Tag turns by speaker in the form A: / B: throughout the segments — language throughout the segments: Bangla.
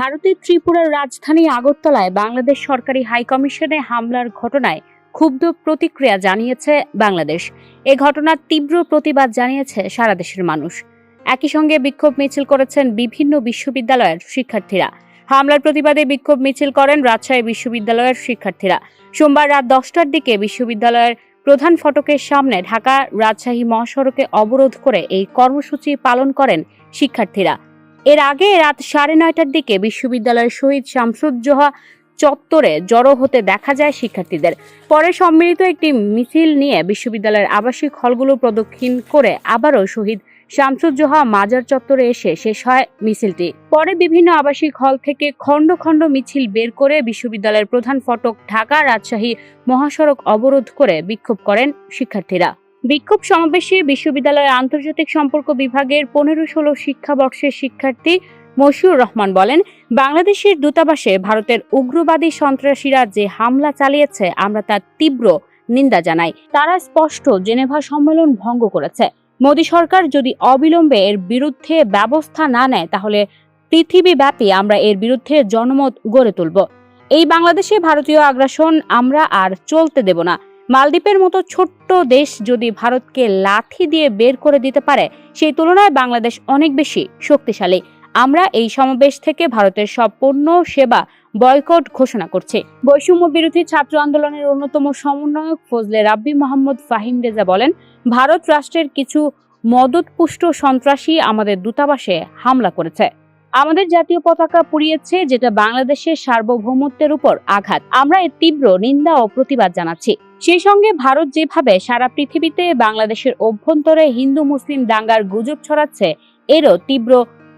A: ভারতের ত্রিপুরার রাজধানী আগরতলায় বাংলাদেশ সরকারি হাইকমিশনে হামলার ঘটনায় ক্ষুব্ধ প্রতিক্রিয়া জানিয়েছে বাংলাদেশ। এ ঘটনার তীব্র প্রতিবাদ জানিয়েছে সারা দেশের মানুষ। একই সঙ্গে বিক্ষোভ মিছিল করেছেন বিভিন্ন বিশ্ববিদ্যালয়ের শিক্ষার্থীরা। হামলার প্রতিবাদে বিক্ষোভ মিছিল করেন রাজশাহী বিশ্ববিদ্যালয়ের শিক্ষার্থীরা। সোমবার রাত দশটার দিকে বিশ্ববিদ্যালয়ের প্রধান ফটকের সামনে ঢাকা রাজশাহী মহাসড়কে অবরোধ করে এই কর্মসূচি পালন করেন শিক্ষার্থীরা। এর আগে রাত সাড়ে নয়টার দিকে বিশ্ববিদ্যালয়ের শহীদ শামসুজ্জোহা চত্বরে জড়ো হতে দেখা যায় শিক্ষার্থীদের। পরে সম্মিলিত একটি মিছিল নিয়ে বিশ্ববিদ্যালয়ের আবাসিক হলগুলো প্রদক্ষিণ করে আবারও শহীদ শামসুজ্জোহা মাজার চত্বরে এসে শেষ হয় মিছিলটি। পরে বিভিন্ন আবাসিক হল থেকে খণ্ড খণ্ড মিছিল বের করে বিশ্ববিদ্যালয়ের প্রধান ফটক ঢাকা রাজশাহী মহাসড়ক অবরোধ করে বিক্ষোভ করেন শিক্ষার্থীরা। বিক্ষোভ সমাবেশে বিশ্ববিদ্যালয়ের আন্তর্জাতিক সম্পর্ক বিভাগের পনেরো ষোলো শিক্ষাবর্ষের শিক্ষার্থী মশিউর রহমান বলেন, বাংলাদেশের দূতাবাসে ভারতের উগ্রবাদী সন্ত্রাসীরা যে হামলা চালিয়েছে, আমরা তার তীব্র নিন্দা জানাই। তারা স্পষ্ট জেনেভা সম্মেলন ভঙ্গ করেছে। মোদী সরকার যদি অবিলম্বে এর বিরুদ্ধে ব্যবস্থা না নেয়, তাহলে পৃথিবীব্যাপী আমরা এর বিরুদ্ধে জনমত গড়ে তুলব। এই বাংলাদেশে ভারতীয় আগ্রাসন আমরা আর চলতে দেব না। মালদ্বীপের মতো ছোট্ট দেশ যদি ভারতকে লাঠি দিয়ে বের করে দিতে পারে, সেই তুলনায় বাংলাদেশ অনেক বেশি শক্তিশালী। আমরা এই সমাবেশ থেকে ভারতের সব পণ্য সেবা বয়কট ঘোষণা করছে। বৈষম্য বিরোধী ছাত্র আন্দোলনের অন্যতম সমন্বয়ক ফজলে রাব্বি মোহাম্মদ ফাহিম রেজা বলেন, ভারত রাষ্ট্রের কিছু মদতপুষ্ট সন্ত্রাসী আমাদের দূতাবাসে হামলা করেছে। আমাদের জাতীয় পতাকা পুড়িয়েছে যেটা বাংলাদেশের সার্বভৌমত্বের উপর আঘাত। আমরা এর তীব্র নিন্দা ও প্রতিবাদ জানাচ্ছি। সেই সঙ্গে ভারত যেভাবে সারা পৃথিবীতে বাংলাদেশের অভ্যন্তরে হিন্দু, মুসলিম দাঙ্গার গুজব ছড়াচ্ছে, এরও তীব্র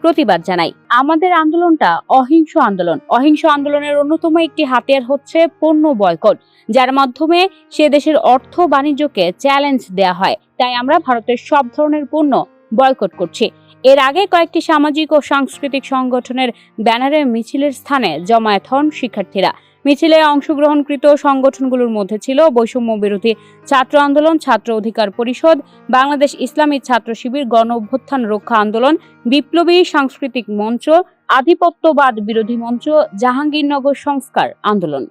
A: প্রতিবাদ জানাই। আমাদের আন্দোলনটা অহিংস আন্দোলন। অহিংস আন্দোলনের অন্যতম একটি হাতিয়ার হচ্ছে পণ্য বয়কট, যার মাধ্যমে সে দেশের অর্থ বাণিজ্যকে চ্যালেঞ্জ দেয়া হয়। তাই আমরা ভারতের সব ধরনের পণ্য বয়কট করছি। এর আগে কয়েকটি সামাজিক ও সাংস্কৃতিক সংগঠনের ব্যানারে মিছিলের স্থানে জমায়েত হন শিক্ষার্থীরা মিছিলে অংশগ্রহণকৃত সংগঠনগুলোর মধ্যে ছিল বৈষম্য বিরোধী ছাত্র আন্দোলন ছাত্র অধিকার পরিষদ বাংলাদেশ ইসলামী ছাত্র শিবির গণ অভ্যুত্থান রক্ষা আন্দোলন বিপ্লবী সাংস্কৃতিক মঞ্চ আধিপত্যবাদ বিরোধী মঞ্চ জাহাঙ্গীরনগর সংস্কার আন্দোলন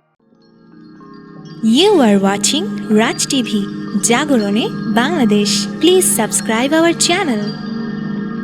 B: You are watching Raj TV, Jagorone, Bangladesh. Please subscribe our channel.